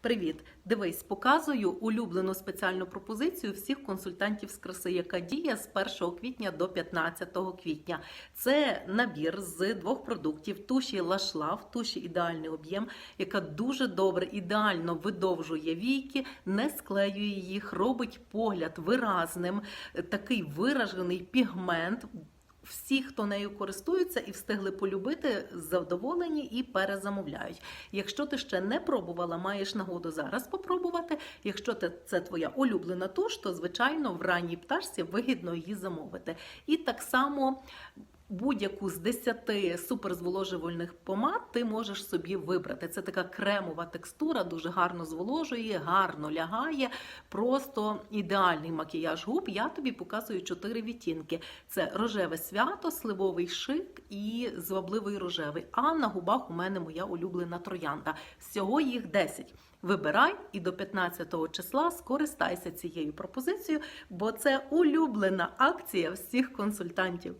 Привіт! Дивись, показую улюблену спеціальну пропозицію всіх консультантів з краси, яка діє з 1 квітня до 15 квітня. Це набір з двох продуктів: туші Лашлав, туші ідеальний об'єм, яка дуже добре, ідеально видовжує війки, не склеює їх, робить погляд виразним, такий виражений пігмент. Всі, хто нею користуються і встигли полюбити, задоволені і перезамовляють. Якщо ти ще не пробувала, маєш нагоду зараз попробувати. Якщо це твоя улюблена туш, то звичайно в ранній пташці вигідно її замовити. І так само. Будь-яку з 10 суперзволожувальних помад ти можеш собі вибрати. Це така кремова текстура, дуже гарно зволожує, гарно лягає. Просто ідеальний макіяж губ. Я тобі показую чотири відтінки: це рожеве свято, сливовий шик і звабливий рожевий. А на губах у мене моя улюблена троянда. Всього їх 10. Вибирай і до 15 числа скористайся цією пропозицією, бо це улюблена акція всіх консультантів.